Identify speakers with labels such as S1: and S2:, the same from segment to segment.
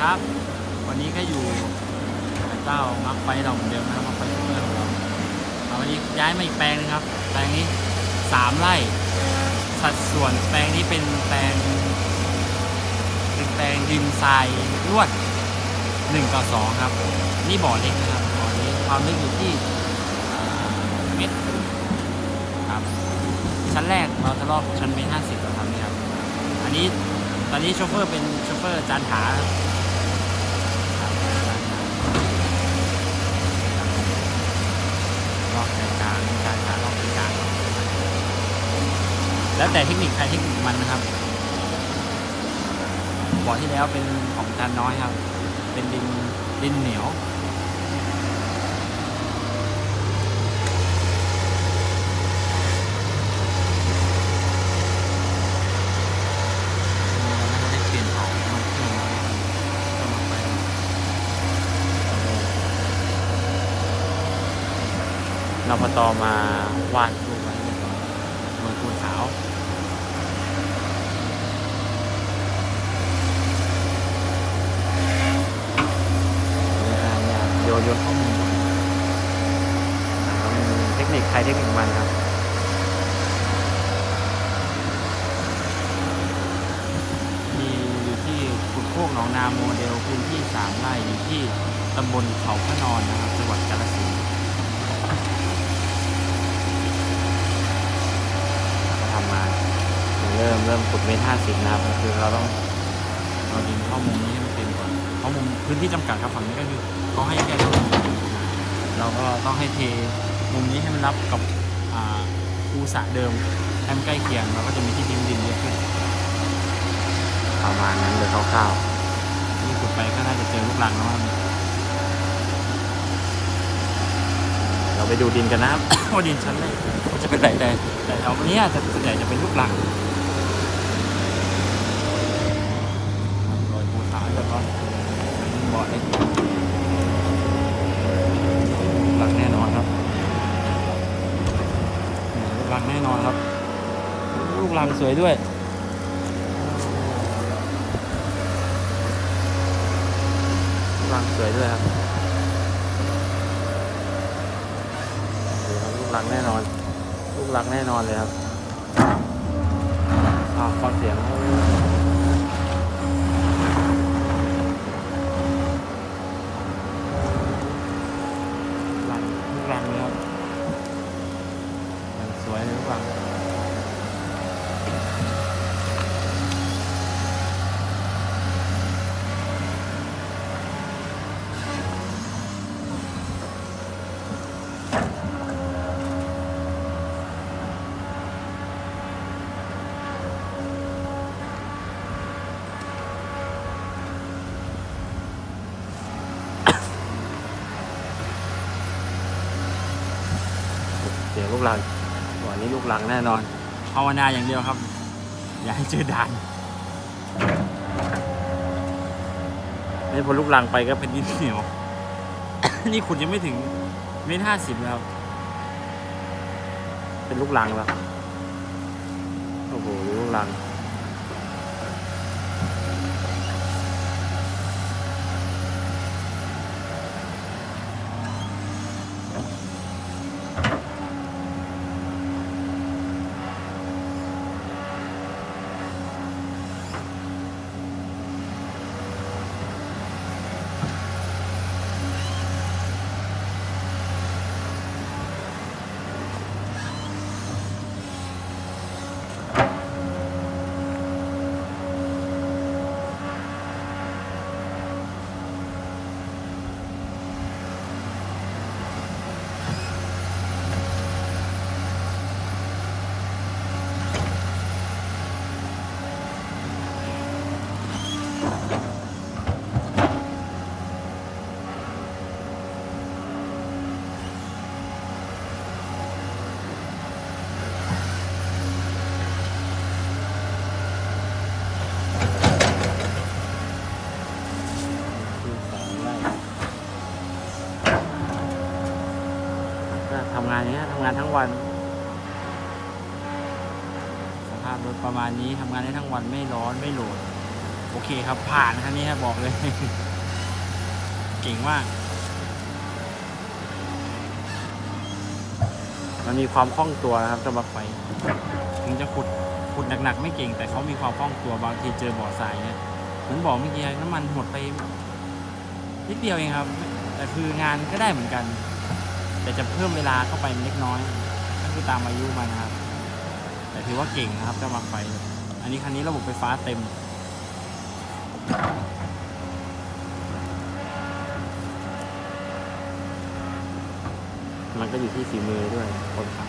S1: ครับ วันนี้ก็อยู่กับเจ้ามักไฟเราเหมือนเดิมนะครับมักไฟเพื่อนของเราวันนี้ย้ายมาอีกแปลงหนึงครับ แปลงนี้สามไร่ สัดส่วนแปลงนี้เป็นแปลงเป็นแปลงดินทรายรวดหนึ่งต่อสองครับ นี่บ่อเล็กนะครับบ่อนี้ความลึกอยู่ที่เมตรครับชั้นแรกเราจะรอบชั้นเมตรห้าสิบเราทำนี่ครับ อันนี้ตอนนี้โชเฟอร์เป็นโชเฟอร์จานหาครับครับรอบใจกลางจานหารอบใจกลาง แล้วแต่เทคนิคใครเทคนิคมันนะครับบ่อที่แล้วเป็นของจานน้อยครับ เป็นดินดินเหนียวเราน่าจะได้เปลี่ยนออกมาเครื่องก็มาไปเราพอตอมาวาดรูปไว้เรียบร้อยบนปูนขาวเนี่ ยโยนโยนข้อมูลต้องมีเทคนิคใครเทคนิคมันครับมีอยู่ที่ขุดโคกหนองนาโมเดลพื้นที่สามไร่อยู่ที่ตำบลเขาพระนอนนะครับจังหวัดกาฬสินธุ์ก็ทำมาเริ่มเริ่มขุดเมตรห้าสิบนะครับคือเราต้องเอาดินเข้ามุมนี้ให้มันเต็มก่อนเพราะมุมพื้นที่จำกัดครับฝั่งนี้ก็คือเขาให้แค่เท่านี้เราก็ต้องให้เทมุมนี้ให้มันรับกับอ่าคูสระเดิมให้มันใกล้เคียงเราก็จะมีที่ดินดินเยอะขึ้นประมาณนั้นเลยคร่าวๆนี่ขุดไปก็น่าจะเจอลูกรังแล้วมั้งเราไปดูดินกันนะครับว่าดินชั้นแรกจะเป็นไหนแต่แต่แถวนี้อาจจะส่วนใหญ่จะเป็นลูกรังรอยภูเขาแล้วก็่อเล็กลูกรังแน่นอนครับลูกรังแน่นอนครับ ลูกรังสวยด้วยลูกรังสวยด้วยครับดูครับลูกรังแน่นอน ลูกรังแน่นอนเลยครับอ้าฟังเสียงลูกรังลูกรังเลยครับอย่างสวยเลยลูกรัง เสียง ลูกหลังวันนี้ลูกหลังแน่นอนภาวนาอย่างเดียวครับ อย่าให้เจอด่านนี่พอลูกหลังไปก็เป็นดินเหนียว นี่ขุดยังไม่ถึงเมตรห้าสิบแล้ว เป็นลูกหลังแล้ว โอ้โหลูกหลังำงานอย่างานทั้งวัน สภาพรถประมาณนี้ทำงานได้ทั้งวันไม่ร้อนไม่โหลด โอเคครับผ่านคันนี้ครับบอกเลย เก่งมาก มันมีความคล่องตัวนะครับสำหรับไฟถึงจะขุดขุดหนักๆ ไม่เก่ง แต่เขามีความคล่องตัวบางทีเจอบ่อทรายเนี่ยเหมือนบอกเมื่อกี้น้ำมันหมดไปนิดเดียวเองครับ แต่คืองานก็ได้เหมือนกัน แต่จะเพิ่มเวลาเข้าไปเล็กน้อยก็คือตามอายุมันนะครับ แต่ถือว่าเก่งนะครับเจ้ามาไฟ อันนี้คันนี้ระบบไฟฟ้าเต็มมันก็อยู่ที่ฝีมือด้วยคนขับ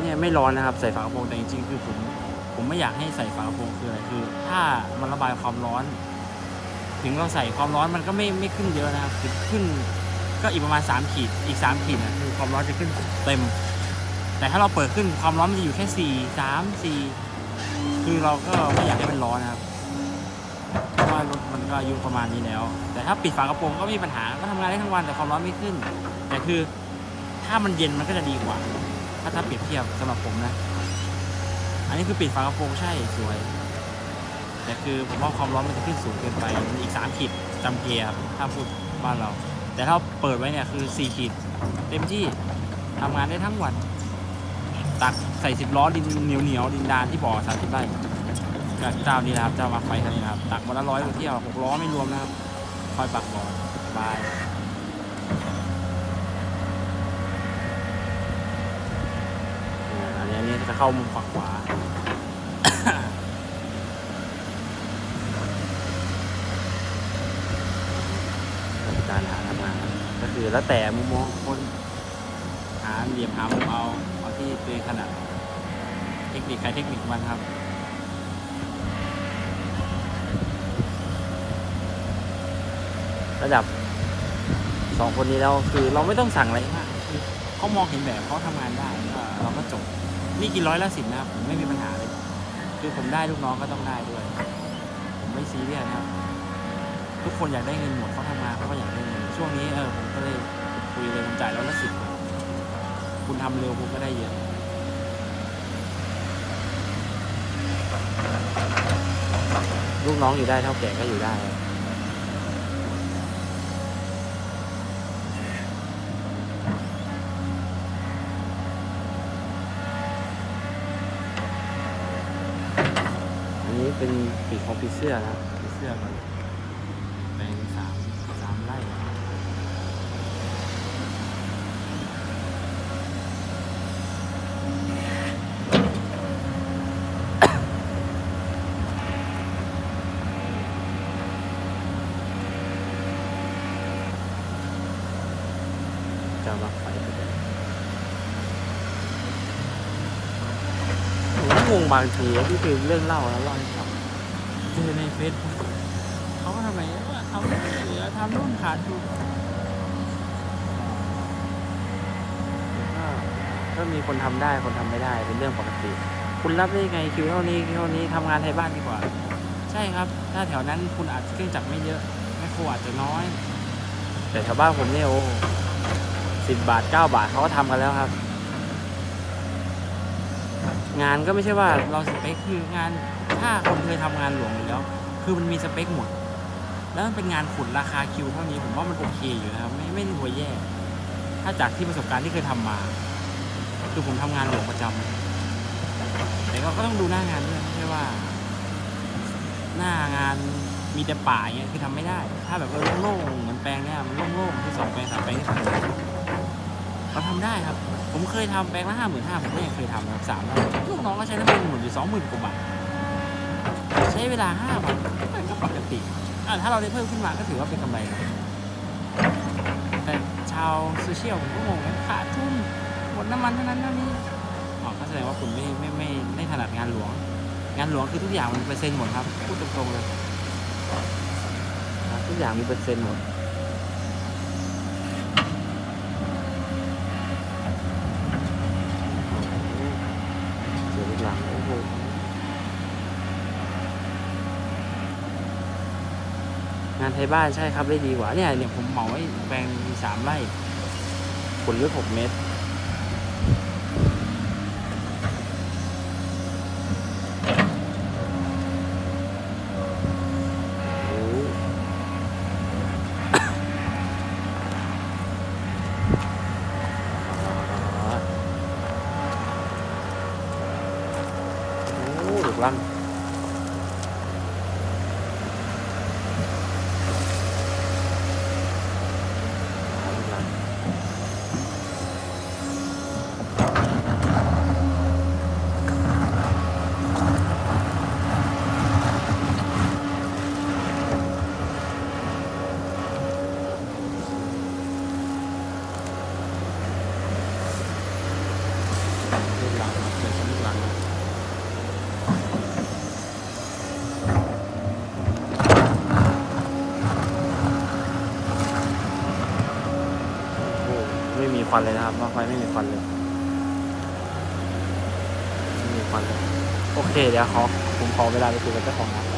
S1: เนี่ยไม่ร้อนนะครับ ใส่ฝากระโปรงแต่จริงๆคือผม ผมไม่อยากให้ใส่ฝากระโปรงคืออะไรคือ ถ้ามันระบายความร้อน ถึงเราใส่ความร้อนมันก็ไม่ไม่ขึ้นเยอะนะครับคือขึ้นก็อีกประมาณ 3 ขีดอีก 3 ขีดนะคือความร้อนจะขึ้นเต็ม แต่ถ้าเราเปิดขึ้นความร้อนมันจะอยู่แค่ 4 3 4 คือเราก็ไม่อยากให้มันร้อนนะครับเพราะว่ารถมันก็อายุประมาณนี้แล้ว แต่ถ้าปิดฝากระโปรงก็ไม่มีปัญหาก็ทำงานได้ทั้งวันแต่ความร้อนไม่ขึ้น แต่คือถ้ามันเย็นมันก็จะดีกว่า ถ้าถ้าเปรียบเทียบสำหรับผมนะ อันนี้คือปิดฝากระโปรงใช่สวย แต่คือผมว่าความร้อนมันจะขึ้นสูงเกินไปอีก3ขีดจำเกียร์ครับถ้าพูดบ้านเรา แต่ถ้าเปิดไว้เนี่ยคือ4ขีดเต็มที่ทำงานได้ทั้งวัน ตักใส่สิบล้อดินเหนียวเหนียวดินดานที่บ่อสามสิบไร่กับเจ้านี้นะครับเจ้ามาไฟคันนี้นะครับ ตักวันละร้อยเที่ยวหกล้อไม่รวมนะครับคอยปักบ่อสบาย อันนี้อันนี้จะเข้ามุมฝั่งขวาการหาทำงานก็คือแล้วแต่มุมมองคนหาเหลี่ยมหามุมเอาเอาที่ตัวเองถนัดเทคนิคใครเทคนิคมันครับระดับสองคนนี้แล้วคือเราไม่ต้องสั่งอะไรมากเขามองเห็นแบบเขาทำงานได้เราก็จบ นี่กี่ร้อยละสิบนะครับผมไม่มีปัญหาเลย คือผมได้ลูกน้องก็ต้องได้ด้วย ผมไม่ซีเรียสนะครับ ทุกคนอยากได้เงินหมดเขาทำงานเขาก็อยากได้เงินช่วงนี้เออผมก็เลยคุยเลยผมจ่ายร้อยละสิบคุณทำเร็วคุณก็ได้เยอะลูกน้องอยู่ได้เท่าแก่ก็อยู่ได้ เป็นปีกของปีเสื้อนะครับปีเสื้อก่อนแปลงสามสามไร่จะมาไฟไปเลยผมก็งงบางทีอะที่คือเรื่องเล่าแล้วเล่า เจอในเฟซเขาทำไมว่าทำเหลือทำนู่นขาดทุนก็มีคนทำได้คนทำไม่ได้เป็นเรื่องปกติ คุณรับได้ไงคิวเท่านี้คิวเท่านี้ทำงานไทยบ้านดีกว่า ใช่ครับ ถ้าแถวนั้นคุณอาจเครื่องจักรไม่เยอะแม่ครัวอาจจะน้อย แต่แถวบ้านผมเนี่ยโอ้สิบบาทเก้าบาทเขาก็ทำกันแล้วครับ งานก็ไม่ใช่ว่าเราสเปคคืองาน ถ้าคนเคยทำงานหลวงอยู่แล้ว คือมันมีสเปคหมด แล้วมันเป็นงานขุดราคาคิวเท่านี้ผมว่ามันโอเคอยู่นะครับ ไม่ไม่ได้หัวแย่ ถ้าจากที่ประสบการณ์ที่เคยทำมา คือผมทำงานหลวงประจำแต่ก็ก็ต้องดูหน้างานด้วยไม่ใช่ว่า หน้างานมีแต่ป่าเงี้ยคือทำไม่ได้ ถ้าแบบเออโล่งๆเหมือนแปลงเนี้ยมันโล่งๆที่สองแปลงสามแปลงที่สามแปลงเราทำได้ครับ ผมเคยทำแปลงละห้าหมื่นห้าผมก็ยังเคยทำครับสามลูกน้องก็ใช้น้ำมันหมดอยู่สองหมื่นกว่าบาท ช้เวลาห้าวันมันก็ปกติอะถ้าเราได้เพิ่มขึ้นมาก็ถือว่าเป็นกำไรนะแต่ชาวโซเชียลผมก็งงนะขาดทุนหมดน้ำมันเท่านั้นเท่านี้อ๋อก็แสดงว่าคุณไม่ไม่ไม่ไม่ถนัดงานหลวง งานหลวงคือทุกอย่างมันเปอร์เซ็นต์หมดครับพูดตรงๆเลยทุกอย่างมีเปอร์เซ็นต์หมดเสียลูกหลังโอ้โห งานไทยบ้านใช่ครับได้ดีกว่าเนี่ยเนี่ยผมเหมาไว้แปลงสามไร่ผลลึกหกเมตร
S2: ลั่นหาลูกหลัง
S1: ลูกหลังครับเดี๋ยวลูกหลังนะ
S2: โอ้ไม่มี ควันเลยนะครับว่าไฟไม่มีควันเลยไม่มีควันเลย โอเค เดี๋ยวขอผมขอเวลาไปคุยกับเจ้าของนก่อน